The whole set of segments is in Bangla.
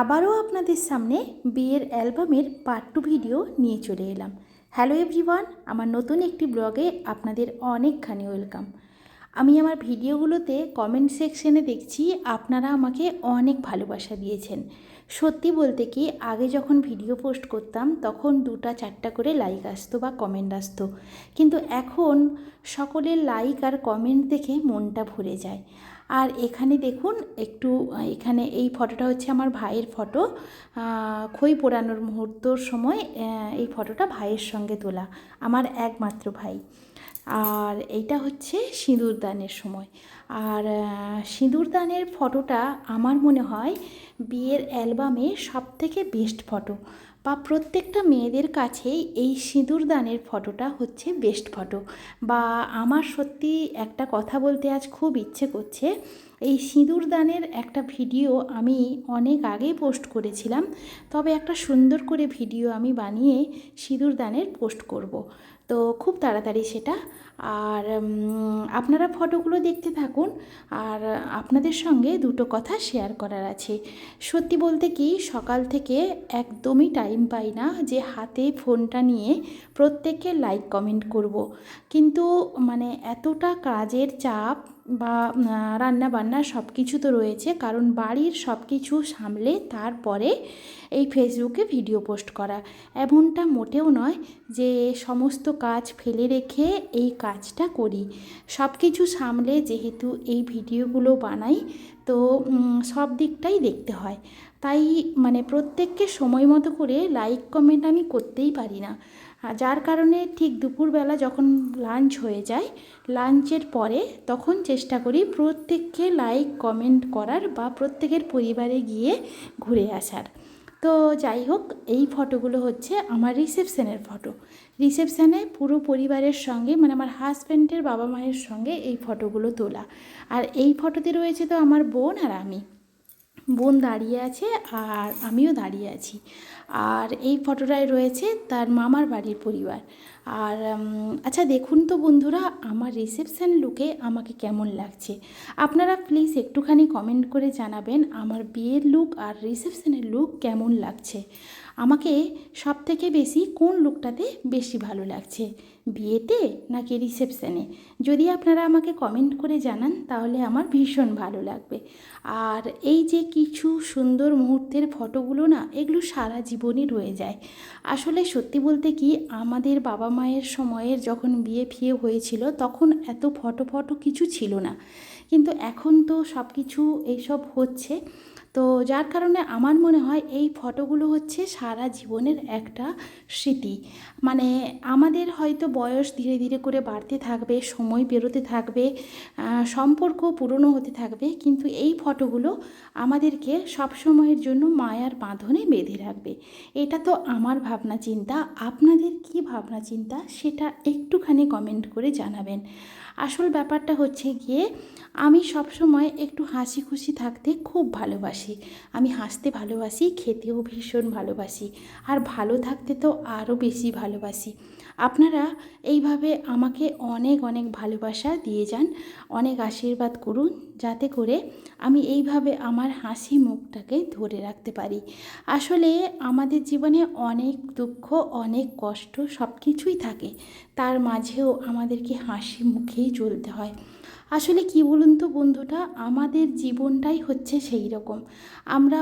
আবারও আপনাদের সামনে বিয়ের অ্যালবামের পার্ট টু ভিডিও নিয়ে চলে এলাম। হ্যালো এভরিওয়ান আমার নতুন একটি ব্লগে আপনাদের অনেকখানি ওয়েলকাম আমি আমার ভিডিওগুলোতে কমেন্ট সেকশনে দেখছি, আপনারা আমাকে অনেক ভালোবাসা দিয়েছেন। সত্যি বলতে কি, আগে যখন ভিডিও পোস্ট করতাম, তখন দুটা চারটা করে লাইক আসতো বা কমেন্ট আসতো। কিন্তু এখন সকলের লাইক আর কমেন্ট দেখে মনটা ভরে যায়। আর এখানে দেখুন, একটু, এখানে এই ফটোটা হচ্ছে আমার ভাইয়ের ফটো। খই পোড়ানোর মুহূর্তর সময় এই ফটোটা ভাইয়ের সঙ্গে তোলা, আমার একমাত্র ভাই। আর এইটা হচ্ছে সিঁদুরদানের সময়। আর সিঁদুরদানের ফটোটা আমার মনে হয় বিয়ের অ্যালবামে সব থেকে বেস্ট ফটো বা প্রত্যেকটা মেয়েদের কাছে এই সিঁদুরদানের ফটোটা হচ্ছে বেস্ট ফটো বা আমার সত্যি একটা কথা বলতে আজ খুব ইচ্ছে করছে এই সিঁদুরদানের একটা ভিডিও আমি অনেক আগেই পোস্ট করেছিলাম। তবে একটা সুন্দর করে ভিডিও আমি বানিয়ে সিঁদুরদানের পোস্ট করব। তো খুব তাড়াতাড়ি সেটা। আর আপনারা ফটোগুলো দেখতে থাকুন। আর আপনাদের সঙ্গে দুটো কথা শেয়ার করার আছে। সত্যি বলতে কি, সকাল থেকে একদমই টাইম পাই না যে হাতে ফোনটা নিয়ে প্রত্যেককে লাইক কমেন্ট করব। কিন্তু মানে এতটা কাজের চাপ বা রান্না বান্না সব কিছু তো রয়েছে। কারণ বাড়ির সব কিছু সামলে তারপরে এই ফেসবুকে ভিডিও পোস্ট করা। এমনটা মোটেও নয় যে সমস্ত কাজ ফেলে রেখে এই কাজটা করি। সব কিছু সামলে যেহেতু এই ভিডিওগুলো বানাই, তো সব দিকটাই দেখতে হয়। তাই মানে প্রত্যেককে সময় মতো করে লাইক কমেন্ট আমি করতেই পারি না। যার কারণে ঠিক দুপুরবেলা যখন লাঞ্চ হয়ে যায় লাঞ্চের পরে তখন চেষ্টা করি প্রত্যেককে লাইক কমেন্ট করার বা প্রত্যেকের পরিবারে গিয়ে ঘুরে আসার। তো যাই হোক, এই ফটোগুলো হচ্ছে আমার রিসেপশনের ফটো রিসেপশনে পুরো পরিবারের সঙ্গে মানে আমার হাজব্যান্ডের বাবা মায়ের সঙ্গে এই ফটোগুলো তোলা। আর এই ফটোতে রয়েছে তো আমার বোন আর আমি। বোন দাঁড়িয়ে আছে আর আমিও দাঁড়িয়ে আছি। আর এই ফটোটায় রয়েছে তার মামার বাড়ির পরিবার। আর আচ্ছা দেখুন তো বন্ধুরা, আমার রিসেপশান লুকে আমাকে কেমন লাগছে? আপনারা প্লিজ একটুখানি কমেন্ট করে জানাবেন আমার বিয়ের লুক আর রিসেপশানের লুক কেমন লাগছে। আমাকে সব থেকে বেশি কোন লুকটাতে বেশি ভালো লাগছে? বিয়েতে নাকি রিসেপশানে যদি আপনারা আমাকে কমেন্ট করে জানান, তাহলে আমার ভীষণ ভালো লাগবে। আর এই যে কিছু সুন্দর মুহূর্তের ফটোগুলো না, এগুলো সারা জীবনই রয়ে যায়। আসলে সত্যি বলতে কি, আমাদের বাবা মায়ের সময়ের যখন বিয়ে ফিয়ে হয়েছিল, তখন এত ফটো ফটো কিছু ছিল না। কিন্তু এখন তো সব কিছু এইসব হচ্ছে। তো যার কারণে আমার মনে হয় এই ফটোগুলো হচ্ছে সারা জীবনের একটা স্মৃতি। মানে আমাদের হয়তো বয়স ধীরে ধীরে করে বাড়তে থাকবে, সময় বেরোতে থাকবে সম্পর্ক পুরনো হতে থাকবে, কিন্তু এই ফটোগুলো আমাদেরকে সব সময়ের জন্য মায়ার বাঁধনে বেঁধে রাখবে। এটা তো আমার ভাবনা চিন্তা। আপনাদের কি ভাবনা চিন্তা? সেটা একটুখানি কমেন্ট করে জানাবেন। আসল ব্যাপারটা হচ্ছে গিয়ে, আমি সবসময় একটু হাসি খুশি থাকতে খুব ভালোবাসি। আমি হাসতে ভালোবাসি, খেতেও ভীষণ ভালোবাসি। আর ভালো থাকতে তো আরও বেশি ভালোবাসি। আপনারা এইভাবে আমাকে অনেক অনেক ভালোবাসা দিয়ে যান, অনেক আশীর্বাদ করুন, যাতে করে আমি এইভাবে আমার হাসি মুখটাকে ধরে রাখতে পারি। আসলে আমাদের জীবনে অনেক দুঃখ, অনেক কষ্ট সব কিছুই থাকে। তার মাঝেও আমাদেরকে হাসি মুখেই চলতে হয়। আসলে কি বলুন তো বন্ধুটা আমাদের জীবনটাই হচ্ছে সেই রকম। আমরা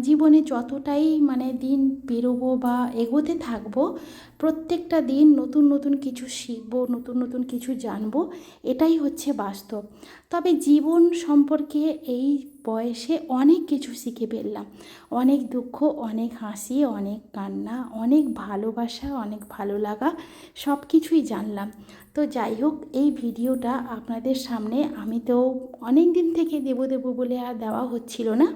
জীবনে যতটাই মানে দিন পেরোবো বা এগোতে থাকব, প্রত্যেকটা দিন নতুন নতুন কিছু শিখব, নতুন নতুন কিছু জানব, এটাই হচ্ছে বাস্তব। তবে জীবন সম্পর্কে এই বয়সে অনেক কিছু শিখে ফেললাম। অনেক দুঃখ, অনেক হাসি, অনেক কান্না, অনেক ভালোবাসা, অনেক ভালো লাগা সব কিছুই জানলাম। তো যাই হোক, এই ভিডিওটা আপনাদের সামনে আমি তো অনেক দিন থেকে দেবো দেবো বলে আর দেওয়া হচ্ছিল না।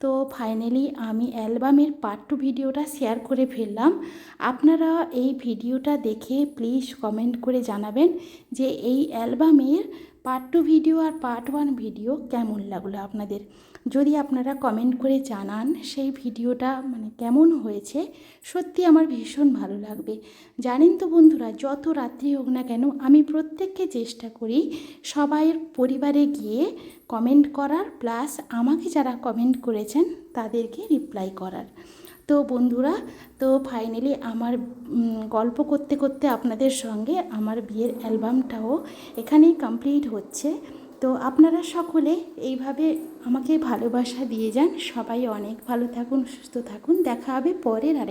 তো ফাইনালি আমি অ্যালবামের পার্ট টু ভিডিওটা শেয়ার করে ফেললাম। আপনারা এই ভিডিওটা দেখে প্লিজ কমেন্ট করে জানাবেন যে এই অ্যালবামের পার্ট টু ভিডিও আর পার্ট ওয়ান ভিডিও কেমন লাগল আপনাদের? যদি আপনারা কমেন্ট করে জানান সেই ভিডিওটা মানে কেমন হয়েছে, সত্যি আমার ভীষণ ভালো লাগবে। জানেন তো বন্ধুরা, যত রাত্রি হোক না কেন আমি প্রত্যেককে চেষ্টা করি সবাইয়ের পরিবারে গিয়ে কমেন্ট করার প্লাস আমাকে যারা কমেন্ট করেছেন তাদেরকে রিপ্লাই করার। তো বন্ধুরা, তো ফাইনালি আমার গল্প করতে করতে আপনাদের সঙ্গে আমার বিয়ের অ্যালবামটাও এখানেই কমপ্লিট হচ্ছে। তো আপনারা সকলে এইভাবে আমাকে ভালোবাসা দিয়ে যান। সবাই অনেক ভালো থাকুন, সুস্থ থাকুন। দেখা হবে পরের আরেক